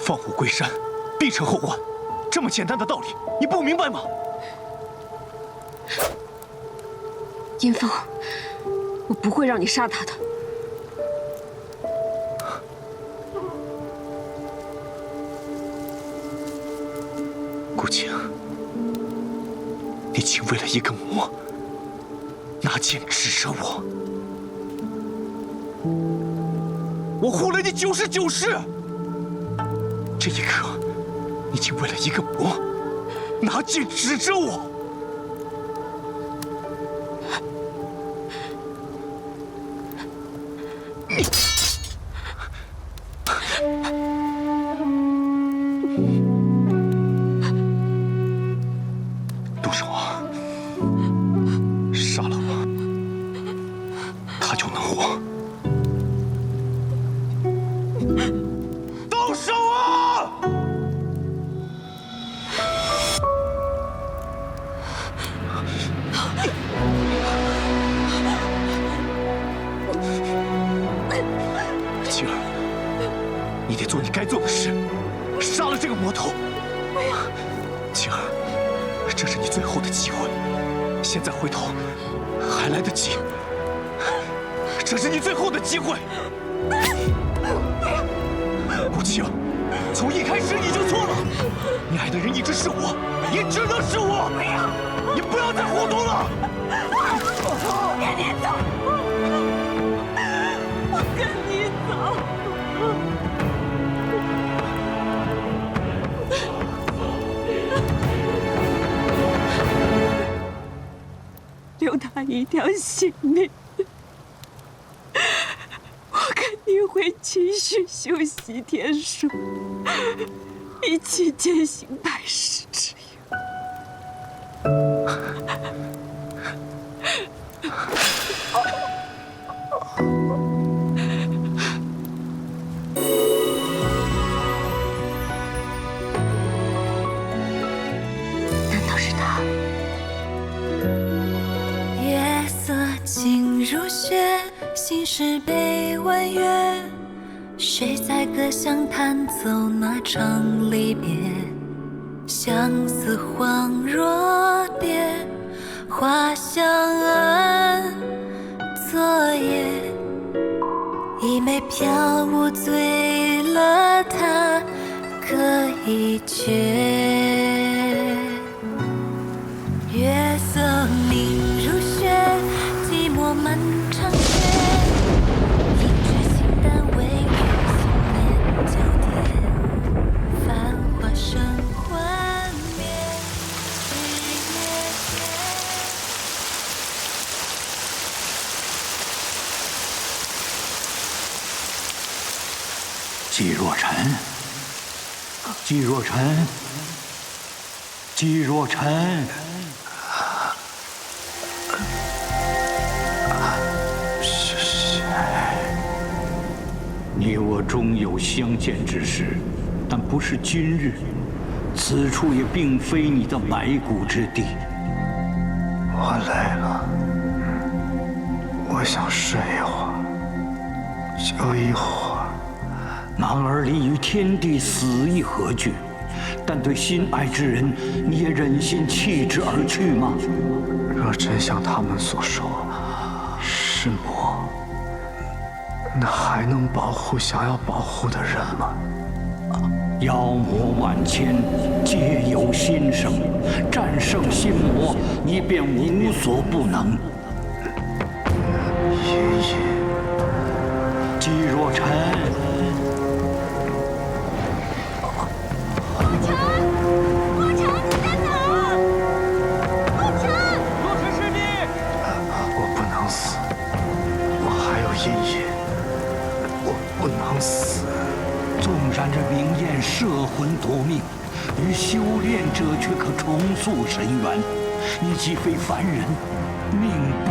放虎归山，必成后患。这么简单的道理，你不明白吗？严峰，我不会让你杀他的。顾青，你竟为了一个魔，拿剑指着我！我护了你九十九世，这一刻，你竟为了一个魔，拿剑指着我！动手啊！杀了我，他就能活。做你该做的事，杀了这个魔头。青儿，这是你最后的机会，现在回头还来得及。这是你最后的机会。顾青，从一开始你就错了，你爱的人一直是我，也只能是我。不要，你不要再糊涂了。他一条性命，我肯定会继续修习天书，一起践行拜师之约。心事被婉约。谁在歌响弹奏那场离别？相思恍若蝶，花香暗昨夜。一枚飘舞醉了他，可以觉。季若尘，季若尘，季若尘，是谁？你我终有相见之时，但不是今日。此处也并非你的埋骨之地。我累了，我想睡一会儿，就一会儿。男儿立于天地，死亦何惧？但对心爱之人，你也忍心弃之而去吗？若真像他们所说是魔，那还能保护想要保护的人吗？妖魔万千，皆由心生。战胜心魔，你便无所不能。隐隐，季若尘，纵然这灵焰摄魂夺命，与修炼者却可重塑神元。你既非凡人，命不